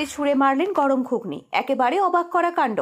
হাতে ছুঁড়ে মারলেন গরম ঘুগনি। একেবারে অবাক করা কাণ্ড।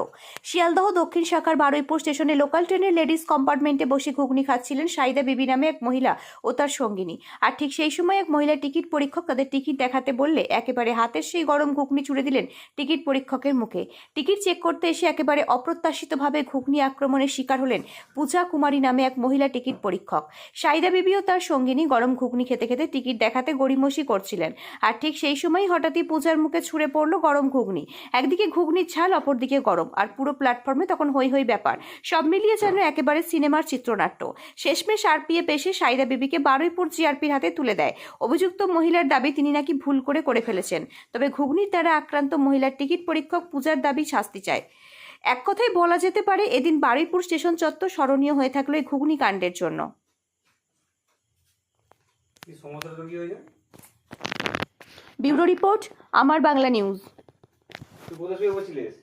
শিয়ালদহ দক্ষিণ শাখার বারুইপুর স্টেশনে লোকাল ট্রেনের লেডিস কম্পার্টমেন্টে বসে ঘুগনি খাচ্ছিলেন সাইদা বিবি নামে এক মহিলা ও তার সঙ্গিনী। আর ঠিক সেই সময় এক মহিলা টিকিট পরীক্ষক তাদের টিকিট দেখাতে বললে, একেবারে হাতের সেই গরম ঘুগনি ছুড়ে দিলেন টিকিট পরীক্ষকের মুখে। টিকিট চেক করতে এসে একেবারে অপ্রত্যাশিতভাবে ঘুগনি আক্রমণের শিকার হলেন পূজা কুমারী নামে এক মহিলা টিকিট পরীক্ষক। সাইদা বিবি ও তার সঙ্গিনী গরম ঘুগনি খেতে খেতে টিকিট দেখাতে গড়িমসি করছিলেন। আর ঠিক সেই সময় হঠাৎই পূজার মুখে ছুঁড়ে পড়ল গরম ঘুগনি। একদিকে ঘুগনির ছাল অপরদিকে গরম। আর পুরো প্ল্যাটফর্মে তখন হই হই ব্যাপার। সব মিলিয়ে যেন একেবারে সিনেমার চিত্রনাট্য। শেষমেশ আরপিএফ পেশে সাইদা বিবিকে বারুইপুর জিআরপির হাতে তুলে দেয়। অভিযুক্ত মহিলার দাবি তিনি নাকি ভুল করে করে ফেলেছেন। তবে ঘুগনির দ্বারা আক্রান্ত মহিলার টিকিট পরীক্ষক পূজার দাবি শাস্তি চায়। এক কথায় বলা যেতে পারে, এদিন বারুইপুর স্টেশন চত্বর স্মরণীয় হয়ে থাকল এই ঘুগনি কাণ্ডের জন্য। ব্যুরো রিপোর্ট আমার বাংলা নিউজ তুই কোথায় শুয়ে বসছিলিস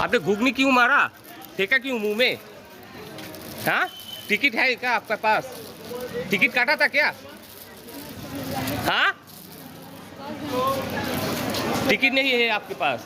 आपने घुगनी क्यों मारा फेंका क्यों मुँह में? हाँ? टिकट है क्या आपके पास? टिकट काटा था क्या? हाँ? टिकट नहीं है आपके पास।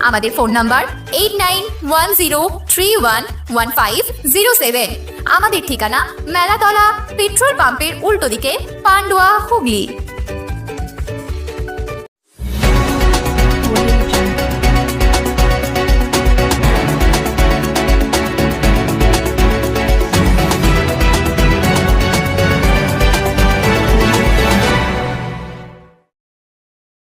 আমাদের phone number eight nine one zero three one one five zero seven আমাদের ঠিকানা মেলাতলা পেট্রোল পাম্পের উল্টো দিকে পান্ডুয়া হুগলি।